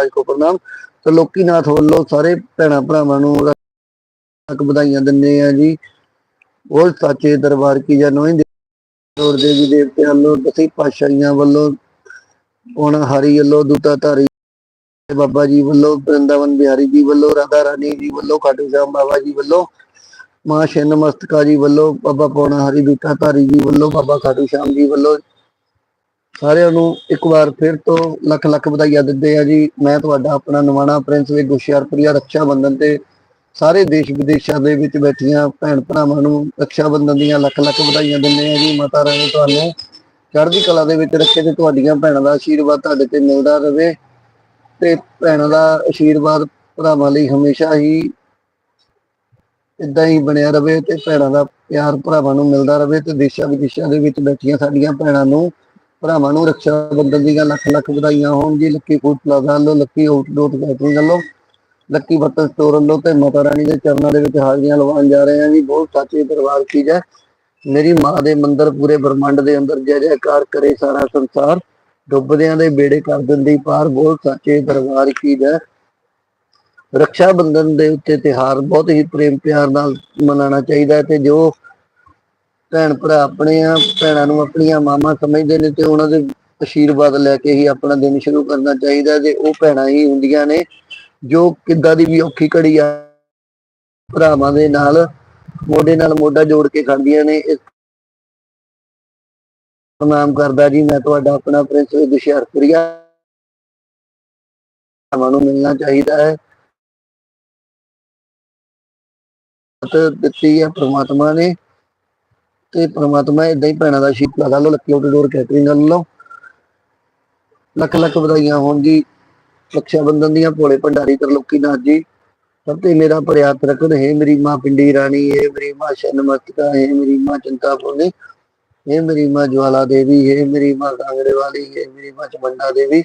ਮਹਾਰਾਜ ਕੋ ਤੇ ਲੋਕੀਨਾਥ ਵੱਲੋਂ ਸਾਰੇ ਭੈਣਾਂ ਭਰਾਵਾਂ ਨੂੰ ਤੱਕ ਵਧਾਈਆਂ ਦਿੰਦੇ ਆ ਜੀ। ਉਹ ਸੱਚੇ ਦਰਬਾਰ ਕੀ ਜਨੋਂ ਹੋਰ ਦੇਵੀ ਦੇਵਤਿਆਂ ਵੱਲੋਂ ਦਸੀ ਪਾਤਸ਼ਾਹੀਆਂ ਵੱਲੋਂ, ਹੁਣ ਹਰੀ ਵੱਲੋਂ, ਦੂਤਾ ਧਾਰੀ ਬਾਬਾ ਜੀ ਵੱਲੋਂ ਬ੍ਰਿੰਦਾਵਨ ਬਿਹਾਰੀ ਜੀ ਵੱਲੋਂ, ਰਾਧਾ ਰਾਣੀ ਜੀ ਵੱਲੋਂ ਖਾਟੂ ਸ਼ਾਮ ਬਾਬਾ ਜੀ ਵੱਲੋਂ, ਮਾਂ ਛਿੰਨ ਮਸਤਕਾ ਜੀ ਵੱਲੋਂ, ਬਾਬਾ ਪੌਣਾ ਹਰੀ ਦੂਤਾ ਧਾਰੀ ਜੀ ਵੱਲੋਂ, ਬਾਬਾ ਖਾਟੂ ਸ਼ਾਮ ਜੀ ਵੱਲੋਂ ਸਾਰਿਆਂ ਨੂੰ ਇੱਕ ਵਾਰ ਫਿਰ ਤੋਂ ਲੱਖ ਲੱਖ ਵਧਾਈਆਂ ਦਿੰਦੇ ਆ ਜੀ। ਮੈਂ ਤੁਹਾਡਾ ਆਪਣਾ ਨਵਾਣਾ ਪ੍ਰਿੰਸ ਵੀ ਗੁਸ਼ਿਆਰਪੁਰੀਆ ਰੱਖਿਆ ਬੰਧਨ ਤੇ ਸਾਰੇ ਦੇਸ਼ ਵਿਦੇਸ਼ਾਂ ਦੇ ਵਿੱਚ ਬੈਠੀਆਂ ਭੈਣ ਭਰਾਵਾਂ ਨੂੰ ਰੱਖਿਆ ਬੰਧਨ ਦੀਆਂ ਲੱਖ ਲੱਖ ਵਧਾਈਆਂ ਦਿੰਦੇ ਆ ਜੀ। ਮਾਤਾ ਰਾਣੀ ਤੁਹਾਨੂੰ ਚੜ੍ਹਦੀ ਕਲਾ ਦੇ ਵਿੱਚ ਰੱਖੇ ਤੇ ਤੁਹਾਡੀਆਂ ਭੈਣਾਂ ਦਾ ਆਸ਼ੀਰਵਾਦ ਤੁਹਾਡੇ ਤੇ ਮਿਲਦਾ ਰਹੇ ਤੇ ਭੈਣਾਂ ਦਾ ਆਸ਼ੀਰਵਾਦ ਭਰਾਵਾਂ ਲਈ ਹਮੇਸ਼ਾ ਹੀ ਇਦਾਂ ਹੀ ਬਣਿਆ ਰਵੇ ਤੇ ਭੈਣਾਂ ਦਾ ਪਿਆਰ ਭਰਾਵਾਂ ਨੂੰ ਮਿਲਦਾ ਰਵੇ ਤੇ ਦੇਸ਼ਾਂ ਵਿਦੇਸ਼ਾਂ ਦੇ ਵਿੱਚ ਬੈਠੀਆਂ ਸਾਡੀਆਂ ਭੈਣਾਂ ਨੂੰ ਭਰਾਵਾਂ ਨੂੰ ਰੱਖਿਆ ਬੰਧਨ ਦੀਆਂ ਲੱਖ ਲੱਖ ਵਧਾਈਆਂ ਹੋਣ ਜੀ ਲੱਕੀ ਫੂਡ ਪਲਾਜ਼ਾ ਵੱਲੋਂ, ਲੱਕੀ ਆਊਟਡੋਰ ਕੈਟਰਿੰਗ ਵੱਲੋਂ, ਲੱਕੀ ਬੱਤਨ ਸਟੋਰ ਵੱਲੋਂ ਤੇ ਮਾਤਾ ਰਾਣੀ ਦੇ ਚਰਨਾਂ ਦੇ ਵਿੱਚ ਹਾਜ਼ਰੀਆਂ ਲਵਾਉਣ ਜਾ ਰਹੇ ਹਾਂ ਜੀ। ਬਹੁਤ ਸੱਚੇ ਦਰਬਾਰ ਕੀ ਜੈ। ਮੇਰੀ ਮਾਂ ਦੇ ਮੰਦਰ ਪੂਰੇ ਬ੍ਰਹਮੰਡ ਦੇ ਅੰਦਰ ਜੈ ਜੈਕਾਰ ਕਰੇ ਸਾਰਾ ਸੰਸਾਰ। ਡੁੱਬਦਿਆਂ ਦੇ ਬੇੜੇ ਕਰ ਦਿੰਦੀ ਪਾਰ। ਬਹੁਤ ਸੱਚੇ ਦਰਬਾਰ ਕੀ ਜੈ। ਰੱਖਿਆ ਬੰਧਨ ਦੇ ਉੱਤੇ ਤਿਹਾਰ ਬਹੁਤ ਹੀ ਪ੍ਰੇਮ ਪਿਆਰ ਨਾਲ ਮਨਾਉਣਾ ਚਾਹੀਦਾ ਹੈ ਤੇ ਜੋ ਭੈਣ ਭਰਾ ਆਪਣੇ ਆ, ਭੈਣਾਂ ਨੂੰ ਆਪਣੀਆਂ ਮਾਮਾ ਸਮਝਦੇ ਨੇ ਤੇ ਉਹਨਾਂ ਦੇ ਆਸ਼ੀਰਵਾਦ ਲੈ ਕੇ ਹੀ ਆਪਣਾ ਦਿਨ ਸ਼ੁਰੂ ਕਰਨਾ ਚਾਹੀਦਾ ਤੇ ਉਹ ਭੈਣਾਂ ਹੀ ਹੁੰਦੀਆਂ ਨੇ, ਜੋ ਕਿੱਦਾਂ ਦੀ ਵੀ ਔਖੀ ਘੜੀ ਆ, ਭਰਾਵਾਂ ਦੇ ਨਾਲ, ਮੋਢੇ ਨਾਲ ਮੋਢਾ ਜੋੜ ਕੇ ਖੜਦੀਆਂ ਨੇ, ਇਸ ਪ੍ਰਣਾਮ ਕਰਦਾ ਜੀ, ਮੈਂ ਤੁਹਾਡਾ ਆਪਣਾ ਪ੍ਰਿੰਸ ਹੁਸ਼ਿਆਰਪੁਰੀਆ, ਭਰਾਵਾਂ ਨੂੰ ਮਿਲਣਾ ਚਾਹੀਦਾ ਹੈ। ਦਿੱਤੀ ਹੈ ਪ੍ਰਮਾਤਮਾ ਨੇ। ਤੇ ਪਰਮਾਤਮਾ ਇਦਾਂ ਹੀ ਭੈਣਾਂ ਦਾ ਸ਼ੀਪ ਲਗਾ ਲਓ, ਲੱਕੀ ਆਊਟਡੋਰ ਕੈਟਰਿੰਗ ਕਰ ਲਓ। ਲੱਖ ਲੱਖ ਵਧਾਈਆਂ ਹੋਣ ਜੀ। ਰਕਸ਼ਾ ਬੰਧਨ ਦੀਆਂ ਭੋਲੇ ਭੰਡਾਰੀ ਕਰ ਲੋਕੀ ਨਾਥ ਜੀ। ਸਭ ਤੇ ਮੇਰਾ ਪ੍ਰਿਆਤ ਰਖਣ ਹੈ ਮੇਰੀ ਮਾਂ ਪਿੰਡੀ ਰਾਣੀ, ਹੈ ਮੇਰੀ ਮਾਂ ਸ਼ਨਮਸਤਕਾ ਹੈ ਮੇਰੀ ਮਾਂ ਚਿੰਤਾਪੂਰਨੀ ਹੈ ਮੇਰੀ ਮਾਂ ਜਵਾਲਾ ਦੇਵੀ, ਹੈ ਮੇਰੀ ਮਾਂ ਕਾਂਗੜੇ ਵਾਲੀ, ਹੈ ਮੇਰੀ ਮਾਂ ਚਮੰਡਾ ਦੇਵੀ,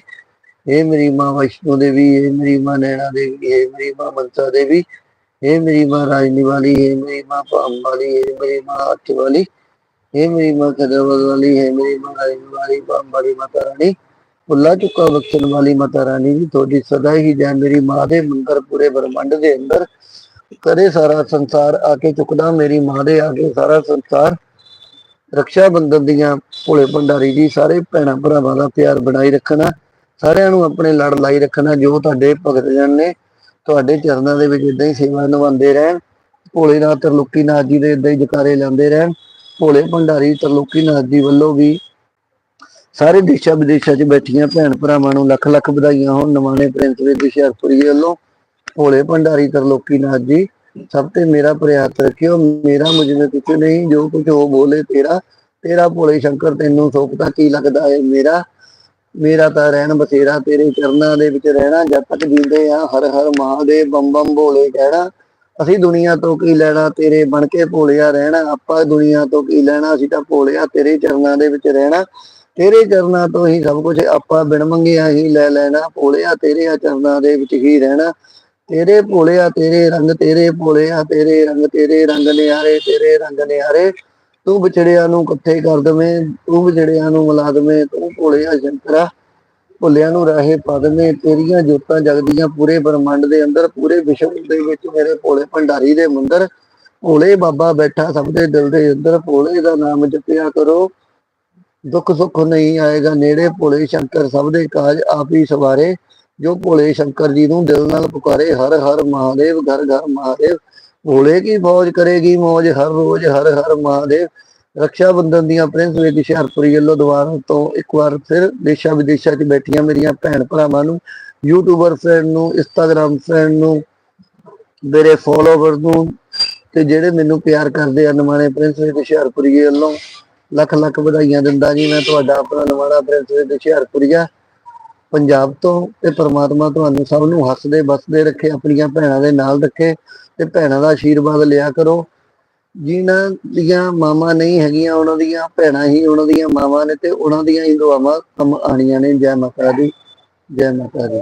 ਹੈ ਮੇਰੀ ਮਾਂ ਵੈਸ਼ਨੋ ਦੇਵੀ, ਹੈ ਮੇਰੀ ਮਾਂ ਨੈਣਾ ਦੇਵੀ, ਹੈ ਮੇਰੀ ਮਾਂ ਮਨਸਾ ਦੇਵੀ है मेरी माँ राजनी वाली है मेरी माँ पाम वाली है मेरी माँ अच्छ वाली है मेरी माँ खदरवल वाली है मेरी माँ राजनी वाली पाम वाली माता रानी ਭੁੱਲਾ ਚੁੱਕਾ ਬਖਸ਼ਣ ਵਾਲੀ ਮਾਤਾ ਰਾਣੀ ਜੀ ਤੁਹਾਡੀ ਸਦਾ ਹੀ ਜੈ ਮੇਰੀ ਮਾਂ ਦੇ ਮੰਦਰ ਪੂਰੇ ਬ੍ਰਹਮੰਡ ਦੇ ਅੰਦਰ ਕਰੇ ਸਾਰਾ ਸੰਸਾਰ ਆ ਕੇ ਚੁੱਕਦਾ ਮੇਰੀ ਮਾਂ ਦੇ ਆ ਕੇ ਸਾਰਾ ਸੰਸਾਰ ਰਕਸ਼ਾ ਬੰਧਨ ਦੀਆਂ ਭੋਲੇ ਭੰਡਾਰੀ ਜੀ ਸਾਰੇ ਭੈਣਾਂ ਭਰਾਵਾਂ ਦਾ ਪਿਆਰ ਬਣਾਈ ਰੱਖਣਾ ਸਾਰਿਆਂ ਨੂੰ ਆਪਣੇ ਲੜ ਲਾਈ ਰੱਖਣਾ ਜੋ ਤੁਹਾਡੇ ਭਗਤ ਜਨ ਨੇ ਤੁਹਾਡੇ ਚਰਨਾਂ ਦੇ ਵਿੱਚ ਇਦਾਂ ਹੀ ਸੇਵਾ ਨਿਭਾਉਂਦੇ ਰਹਿਣ, ਭੋਲੇ ਨਾਥ ਤਰਲੋਕੀ ਨਾਥ ਜੀ ਦੇ ਇਦਾਂ ਹੀ ਜਕਾਰੇ ਲਾਉਂਦੇ ਰਹਿਣ, ਭੋਲੇ ਭੰਡਾਰੀ ਤਰਲੋਕੀ ਨਾਥ ਜੀ ਵੱਲੋਂ ਵੀ ਸਾਰੇ ਦੇਸ਼ਾਂ ਵਿਦੇਸ਼ਾਂ 'ਚ ਬੈਠੀਆਂ ਭੈਣ ਭਰਾਵਾਂ ਨੂੰ ਲੱਖ ਲੱਖ ਵਧਾਈਆਂ ਹੋਣ ਨਵਾਣੇ ਪ੍ਰਿੰਸ ਦੇ ਹੁਸ਼ਿਆਰਪੁਰੀ ਵੱਲੋਂ, ਭੋਲੇ ਭੰਡਾਰੀ ਤਰਲੋਕੀ ਨਾਥ ਜੀ, ਸਭ ਤੇ ਮੇਰਾ ਪ੍ਰਯਾਸ ਰੱਖਿਓ, ਮੇਰਾ ਮੁਝ में ਕੁਛ ਨਹੀਂ, ਜੋ ਕੁਝ ਹੋ ਬੋਲੇ ਤੇਰਾ ਤੇਰਾ ਭੋਲੇ ਸ਼ੰਕਰ ਤੈਨੂੰ ਸੋਪਤਾ ਕੀ ਲੱਗਦਾ ਹੈ ਮੇਰਾ? ਮੇਰਾ ਤਾਂ ਰਹਿਣ ਬਸੇਰਾ ਤੇਰੇ ਚਰਨਾਂ ਦੇ ਵਿੱਚ ਰਹਿਣਾ, ਜਦ ਤੱਕ ਜੀਂਦੇ ਆ ਹਰ ਹਰ ਮਹਾਦੇਵ ਬੰਮ ਬੰਮ ਭੋਲੇ ਕਹਿਣਾ। ਅਸੀਂ ਦੁਨੀਆ ਤੋਂ ਕੀ ਲੈਣਾ, ਤੇਰੇ ਬਣ ਕੇ ਭੋਲਿਆ ਰਹਿਣਾ। ਆਪਾਂ ਦੁਨੀਆ ਤੋਂ ਕੀ ਲੈਣਾ, ਅਸੀਂ ਤਾਂ ਭੋਲਿਆ ਤੇਰੇ ਚਰਨਾਂ ਦੇ ਵਿੱਚ ਰਹਿਣਾ। ਤੇਰੇ ਚਰਨਾਂ ਤੋਂ ਹੀ ਸਭ ਕੁਝ ਆਪਾਂ ਬਿਨ ਮੰਗਿਆ ਹੀ ਲੈ ਲੈਣਾ। ਭੋਲਿਆ ਤੇਰੇ ਚਰਨਾਂ ਦੇ ਵਿੱਚ ਹੀ ਰਹਿਣਾ। ਤੇਰੇ ਭੋਲਿਆ ਤੇਰੇ ਰੰਗ ਤੇਰੇ ਭੋਲਿਆ, ਤੇਰੇ ਰੰਗ ਤੇਰੇ ਰੰਗ ਨਿਆਰੇ, ਤੇਰੇ ਰੰਗ ਨਿਆਰੇ। ਤੂੰ ਵਿਛੜਿਆਂ ਨੂੰ ਇਕੱਠੇ ਕਰ ਦਵੇਂ, ਤੂੰ ਵਿਛੜਿਆਂ ਨੂੰ ਮਿਲਾ ਦਵੇਂ, ਤੂੰ ਭੋਲਿਆ ਸ਼ੰਕਰਾ ਭੁੱਲਿਆਂ ਨੂੰ ਰਾਹੇ ਪਾ ਦਵੇਂ, ਤੇਰੀਆਂ ਜੋਤਾਂ ਜਗਦੀਆਂ ਪੂਰੇ ਬ੍ਰਹਮੰਡ ਦੇ ਅੰਦਰ, ਪੂਰੇ ਵਿਸ਼ਵ ਦੇ ਵਿੱਚ ਮੇਰੇ ਭੋਲੇ ਭੰਡਾਰੀ ਦੇ ਮੰਦਰ, ਭੋਲੇ ਬਾਬਾ ਬੈਠਾ ਸਭ ਦੇ ਦਿਲ ਦੇ ਅੰਦਰ, ਭੋਲੇ ਦਾ ਨਾਮ ਜਪਿਆ ਕਰੋ। ਦੁੱਖ ਸੁੱਖ ਨਹੀਂ ਆਏਗਾ ਨੇੜੇ, ਭੋਲੇ ਸ਼ੰਕਰ ਸਭ ਦੇ ਕਾਜ ਆਪ ਹੀ ਸਵਾਰੇ, ਜੋ ਭੋਲੇ ਸ਼ੰਕਰ ਜੀ ਨੂੰ ਦਿਲ ਨਾਲ ਪੁਕਾਰੇ, ਹਰ ਹਰ ਮਹਾਦੇਵ, ਘਰ ਘਰ ਮਹਾਦੇਵ ਭੋਲੇ ਕੀ ਫੌਜ ਕਰੇਗੀ ਮੌਜ? ਹਰ ਰੋਜ਼ ਹਰ ਹਰ ਮਹਾਦੇਵ ਰਕਸ਼ਾ ਬੰਧਨ ਦੀਆਂ ਪ੍ਰਿੰਸ ਵਿੱਚ ਹੁਸ਼ਿਆਰਪੁਰੀ ਵੱਲੋਂ ਦੁਬਾਰਾ ਤੋਂ ਇੱਕ ਵਾਰ ਫਿਰ ਦੇਸ਼ਾਂ ਵਿਦੇਸ਼ਾਂ 'ਚ ਬੈਠੀਆਂ ਮੇਰੀਆਂ ਭੈਣ ਭਰਾਵਾਂ ਨੂੰ ਯੂਟਿਊਬਰ ਫਰੈਂਡ ਨੂੰ ਇੰਸਟਾਗ੍ਰਾਮ ਫਰੈਂਡ ਨੂੰ, ਮੇਰੇ ਫੋਲੋਵਰ ਨੂੰ ਤੇ ਜਿਹੜੇ ਮੈਨੂੰ ਪਿਆਰ ਕਰਦੇ ਆ ਨਵਾਣੇ ਪ੍ਰਿੰਸ ਵਿੱਚ ਹੁਸ਼ਿਆਰਪੁਰੀ ਵੱਲੋਂ, ਲੱਖ ਲੱਖ ਵਧਾਈਆਂ ਦਿੰਦਾ ਜੀ। ਮੈਂ ਤੁਹਾਡਾ ਆਪਣਾ ਨਵਾਣਾ ਪ੍ਰਿੰਸ ਵਿੱਚ ਹੁਸ਼ਿਆਰਪੁਰੀਆ ਪੰਜਾਬ ਤੋਂ ਤੇ ਪ੍ਰਮਾਤਮਾ ਤੁਹਾਨੂੰ ਸਭ ਨੂੰ ਹੱਸਦੇ ਬਸਦੇ ਰੱਖੇ, ਆਪਣੀਆਂ ਭੈਣਾਂ ਦੇ ਨਾਲ ਰੱਖੇ ਤੇ ਭੈਣਾਂ ਦਾ ਆਸ਼ੀਰਵਾਦ ਲਿਆ ਕਰੋ। ਜਿਨ੍ਹਾਂ ਦੀਆਂ ਮਾਵਾਂ ਨਹੀਂ ਹੈਗੀਆਂ, ਉਹਨਾਂ ਦੀਆਂ ਭੈਣਾਂ ਹੀ ਉਹਨਾਂ ਦੀਆਂ ਮਾਵਾਂ ਨੇ ਤੇ ਉਹਨਾਂ ਦੀਆਂ ਹੀ ਦੁਆਵਾਂ ਕੰਮ ਆਣੀਆਂ ਨੇ। ਜੈ ਮਾਤਾ ਦੀ, ਜੈ ਮਾਤਾ ਦੀ।